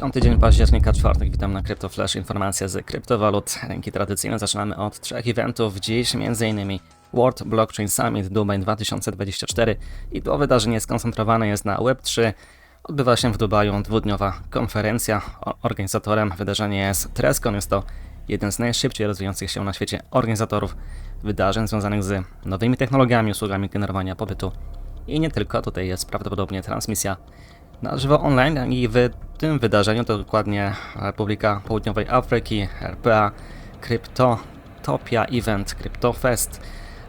10 dzień października, czwartek, witam na CryptoFlash. Informacja z kryptowalut. Rynki tradycyjne zaczynamy od trzech eventów. Dziś m.in. World Blockchain Summit Dubai 2024 i to wydarzenie skoncentrowane jest na Web3. Odbywa się w Dubaju dwudniowa konferencja. Organizatorem wydarzenia jest Trescon. Jest to jeden z najszybciej rozwijających się na świecie organizatorów wydarzeń związanych z nowymi technologiami, usługami generowania pobytu. I nie tylko, tutaj jest prawdopodobnie transmisja na żywo online i w tym wydarzeniu to dokładnie Republika Południowej Afryki, RPA, Kryptotopia Event, CryptoFest,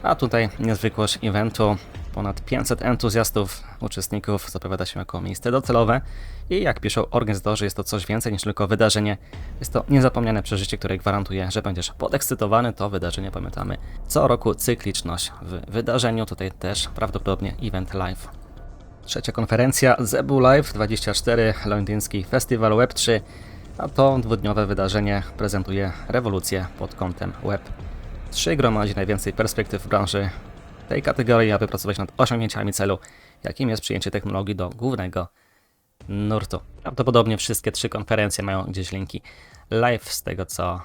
a tutaj niezwykłość eventu. Ponad 500 entuzjastów, uczestników zapowiada się jako miejsce docelowe i jak piszą organizatorzy jest to coś więcej niż tylko wydarzenie. Jest to niezapomniane przeżycie, które gwarantuje, że będziesz podekscytowany. To wydarzenie pamiętamy co roku cykliczność w wydarzeniu, tutaj też prawdopodobnie event live. Trzecia konferencja Zebu Live 24, londyński festiwal Web3, a to dwudniowe wydarzenie prezentuje rewolucję pod kątem Web. 3 gromadzi najwięcej perspektyw w branży tej kategorii, aby pracować nad osiągnięciami celu, jakim jest przyjęcie technologii do głównego nurtu. Prawdopodobnie wszystkie trzy konferencje mają gdzieś linki live z tego, co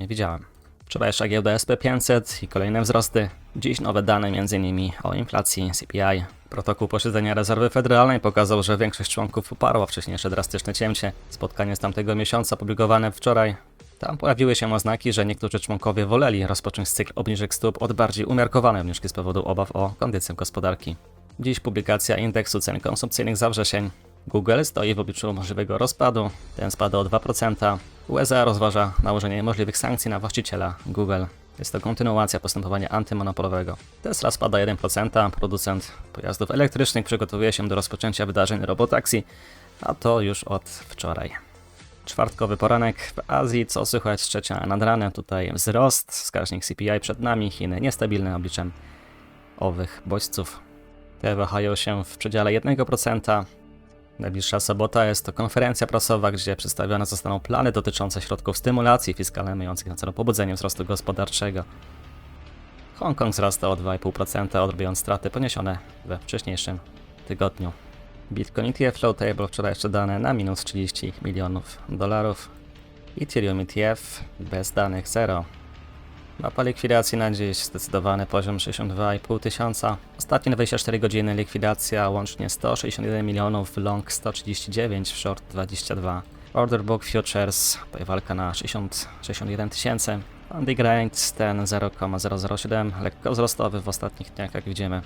e, widziałem. Wczorajsza giełda SP500 i kolejne wzrosty. Dziś nowe dane m.in. o inflacji, CPI. Protokół posiedzenia rezerwy federalnej pokazał, że większość członków poparła wcześniejsze drastyczne cięcie. Spotkanie z tamtego miesiąca publikowane wczoraj. Tam pojawiły się oznaki, że niektórzy członkowie woleli rozpocząć cykl obniżek stóp od bardziej umiarkowanej obniżki z powodu obaw o kondycję gospodarki. Dziś publikacja indeksu cen konsumpcyjnych za wrzesień. Google stoi w obliczu możliwego rozpadu, ten spada o 2%. USA rozważa nałożenie możliwych sankcji na właściciela Google. Jest to kontynuacja postępowania antymonopolowego. Tesla spada 1%, producent pojazdów elektrycznych przygotowuje się do rozpoczęcia wydarzeń robotaxi, a to już od wczoraj. Czwartkowy poranek w Azji, co słychać trzecia nad ranem, tutaj wzrost, wskaźnik CPI przed nami, Chiny niestabilne obliczem owych bodźców. Te wahają się w przedziale 1%. Najbliższa sobota jest to konferencja prasowa, gdzie przedstawione zostaną plany dotyczące środków stymulacji fiskalnej mających na celu pobudzenie wzrostu gospodarczego. Hongkong wzrasta o 2,5%, odrobiąc straty poniesione we wcześniejszym tygodniu. Bitcoin ETF Flow Table wczoraj jeszcze dane na minus 30 milionów dolarów. Ethereum ETF bez danych 0. Mapa likwidacji na dziś zdecydowany poziom 62,5 tysiąca. Ostatnie 24 godziny likwidacja łącznie 161 milionów, long 139, w short 22. Order book futures, walka na 60, 61 tysięcy. Andy Grind ten 0,007, lekko wzrostowy w ostatnich dniach jak widzimy.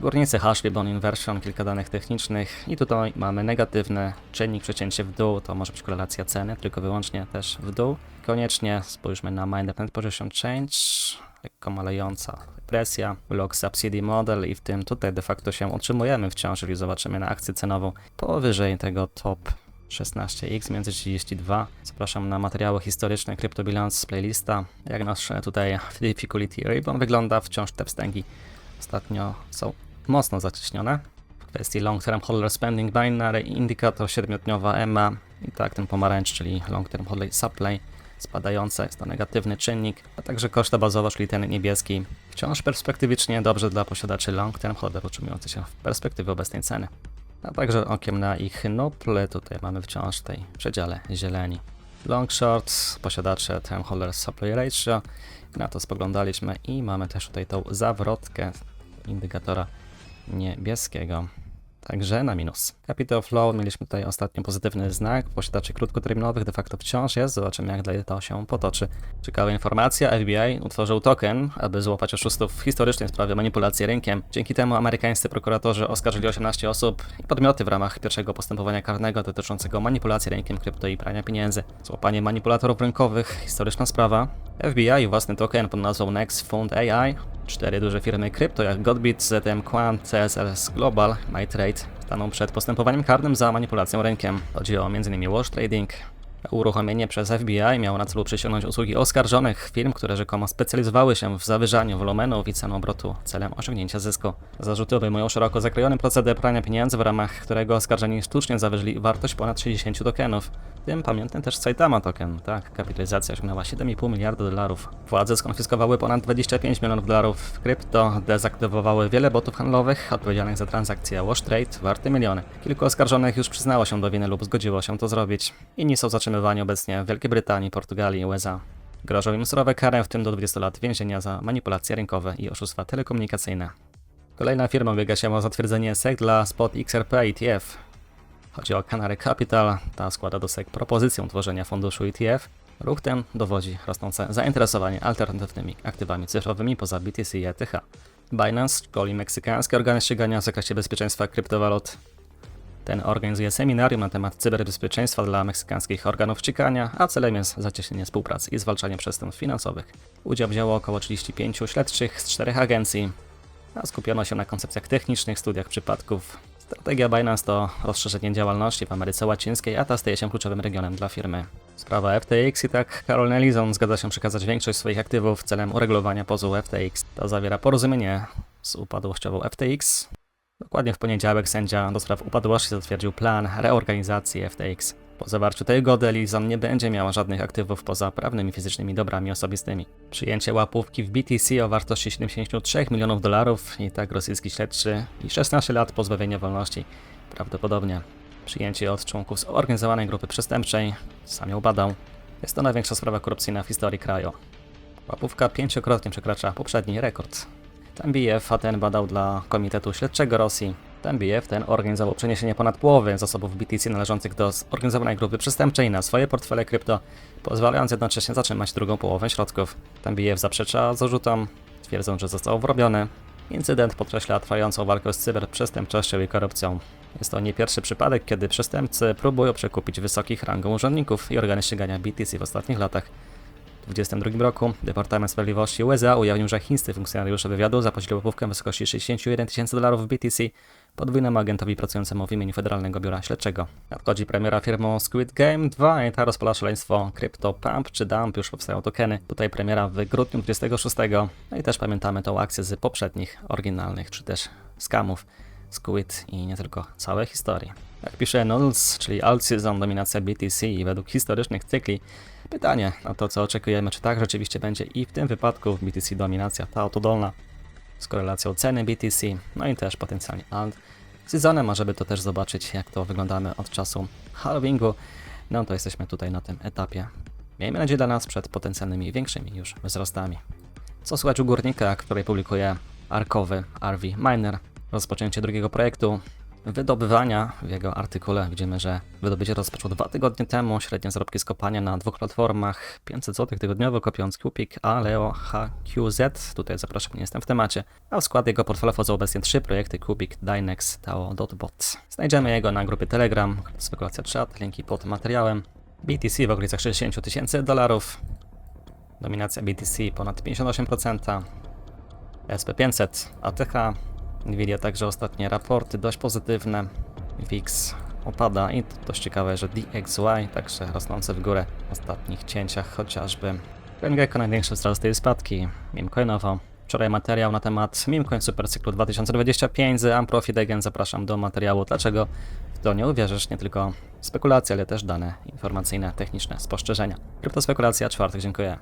Górnicy Hashley Bone Inversion, kilka danych technicznych i tutaj mamy negatywny czynnik przecięcie w dół, to może być korelacja ceny, tylko wyłącznie też w dół. Koniecznie spójrzmy na Miner Net Position Change, lekko malejąca presja, Log Subsidy Model i w tym tutaj de facto się utrzymujemy wciąż, jeżeli zobaczymy na akcję cenową powyżej tego top 16x między 32. Zapraszam na materiały historyczne CryptoBilance z playlista. Jak nasz tutaj Difficulty Ribbon wygląda, wciąż te wstęgi ostatnio są mocno zacieśnione. W kwestii Long Term Holder Spending Binary indikator 7-dniowa EMA i tak ten pomarańcz, czyli Long Term Holder Supply spadające, jest to negatywny czynnik, a także koszta bazowa, czyli ten niebieski, wciąż perspektywicznie dobrze dla posiadaczy Long Term Holder utrzymujący się w perspektywie obecnej ceny. A także okiem na ich nuple, tutaj mamy wciąż w tej przedziale zieleni. Long short, posiadacze Term Holder Supply Ratio, na to spoglądaliśmy i mamy też tutaj tą zawrotkę indykatora niebieskiego. Także na minus. Capital Flow mieliśmy tutaj ostatnio pozytywny znak. Posiadaczy krótkoterminowych de facto wciąż jest. Zobaczymy jak dalej to się potoczy. Ciekawa informacja. FBI utworzył token, aby złapać oszustów w historycznej sprawie manipulacji rynkiem. Dzięki temu amerykańscy prokuratorzy oskarżyli 18 osób i podmioty w ramach pierwszego postępowania karnego dotyczącego manipulacji rynkiem krypto i prania pieniędzy. Złapanie manipulatorów rynkowych, historyczna sprawa. FBI własny token pod nazwą Next Fund AI Cztery duże firmy krypto jak Godbit, ZM Quant, CSLS Global, MyTrade staną przed postępowaniem karnym za manipulacją rynkiem. Chodzi o m.in. wash trading, Uruchomienie przez FBI miało na celu przyciągnąć usługi oskarżonych firm, które rzekomo specjalizowały się w zawyżaniu wolumenów i cen obrotu celem osiągnięcia zysku. Zarzuty obejmują szeroko zakrojony proceder prania pieniędzy, w ramach którego oskarżeni sztucznie zawyżyli wartość ponad 60 tokenów. Tym pamiętny też Saitama token. Tak, kapitalizacja osiągnęła 7,5 miliarda dolarów. Władze skonfiskowały ponad 25 milionów dolarów w krypto, dezaktywowały wiele botów handlowych odpowiedzialnych za transakcje wash trade warte miliony. Kilku oskarżonych już przyznało się do winy lub zgodziło się to zrobić. Inni są zatrzymywani obecnie w Wielkiej Brytanii, Portugalii i USA. Grożą im surowe kary, w tym do 20 lat więzienia za manipulacje rynkowe i oszustwa telekomunikacyjne. Kolejna firma ubiega się o zatwierdzenie SEC dla Spot XRP ETF. Chodzi o Canary Capital, ta składa do SEC propozycję tworzenia funduszu ETF. Ruch ten dowodzi rosnące zainteresowanie alternatywnymi aktywami cyfrowymi poza BTC i ETH. Binance szkoli meksykańskie organy ścigania w zakresie bezpieczeństwa kryptowalut. Ten organizuje seminarium na temat cyberbezpieczeństwa dla meksykańskich organów ścigania, a celem jest zacieśnienie współpracy i zwalczanie przestępstw finansowych. Udział wzięło około 35 śledczych z czterech agencji, a skupiono się na koncepcjach technicznych, studiach przypadków. Strategia Binance to rozszerzenie działalności w Ameryce Łacińskiej, a ta staje się kluczowym regionem dla firmy. Sprawa FTX i tak Carol Nelison zgadza się przekazać większość swoich aktywów celem uregulowania pozwu FTX. To zawiera porozumienie z upadłościową FTX. Dokładnie w poniedziałek sędzia do spraw upadłości zatwierdził plan reorganizacji FTX. Po zawarciu tej ugody Lizon nie będzie miała żadnych aktywów poza prawnymi fizycznymi dobrami osobistymi. Przyjęcie łapówki w BTC o wartości 73 milionów dolarów i tak rosyjski śledczy i 16 lat pozbawienia wolności. Prawdopodobnie przyjęcie od członków zorganizowanej grupy przestępczej, sam ją badał, jest to największa sprawa korupcyjna w historii kraju. Łapówka pięciokrotnie przekracza poprzedni rekord. Ten BF, a ten badał dla Komitetu Śledczego Rosji. Ten BF, ten organizował przeniesienie ponad połowy zasobów BTC należących do zorganizowanej grupy przestępczej na swoje portfele krypto, pozwalając jednocześnie zatrzymać drugą połowę środków. Ten BF zaprzecza zarzutom, twierdzą, że został wrobiony. Incydent podkreśla trwającą walkę z cyberprzestępczością i korupcją. Jest to nie pierwszy przypadek, kiedy przestępcy próbują przekupić wysokich rangą urzędników i organy ścigania BTC w ostatnich latach. W 2022 roku Departament Sprawiedliwości USA ujawnił, że chińscy funkcjonariusze wywiadu zapłacili łapówkę w wysokości 61 tysięcy dolarów w BTC podwójnemu agentowi pracującemu w imieniu Federalnego Biura Śledczego. Nadchodzi premiera firmą Squid Game 2 i ta rozpala szaleństwo Crypto Pump czy Dump, już powstają tokeny. Tutaj premiera w grudniu 26. No i też pamiętamy tą akcję z poprzednich, oryginalnych czy też skamów. Squid i nie tylko całe historie. Jak pisze Nulls, czyli Alt Season, dominacja BTC i według historycznych cykli, pytanie na to, co oczekujemy, czy tak rzeczywiście będzie i w tym wypadku BTC dominacja ta autodolna z korelacją ceny BTC, no i też potencjalnie alt seasonem, a żeby to też zobaczyć, jak to wyglądamy od czasu halvingu, no to jesteśmy tutaj na tym etapie. Miejmy nadzieję dla nas przed potencjalnymi większymi już wzrostami. Co słychać u górnika, który publikuje arkowy RV Miner, rozpoczęcie drugiego projektu, wydobywania. W jego artykule widzimy, że wydobycie rozpoczął dwa tygodnie temu. Średnie zarobki z kopania na dwóch platformach 500 zł tygodniowo, kopiąc Kupik, Aleo, HQZ. Tutaj zapraszam, nie jestem w temacie. A w skład jego portfela wchodzą obecnie trzy projekty Kubik, Dynex, Tao, Dotbot. Znajdziemy jego na grupie Telegram, spekulacja chat, linki pod materiałem. BTC w okolicach 60 tysięcy dolarów. Dominacja BTC ponad 58%. SP500, ATH, Nvidia także ostatnie raporty dość pozytywne. VIX opada i to dość ciekawe, że DXY także rosnące w górę w ostatnich cięciach chociażby. CoinGecko największe wzrosty i spadki. Mimcoinowo. Wczoraj materiał na temat Mimcoin Super Cyklu 2025 z Amprofit Again. Zapraszam do materiału. Dlaczego w to nie uwierzysz? Nie tylko spekulacje, ale też dane informacyjne, techniczne, spostrzeżenia. Kryptospekulacja, czwartek, dziękuję.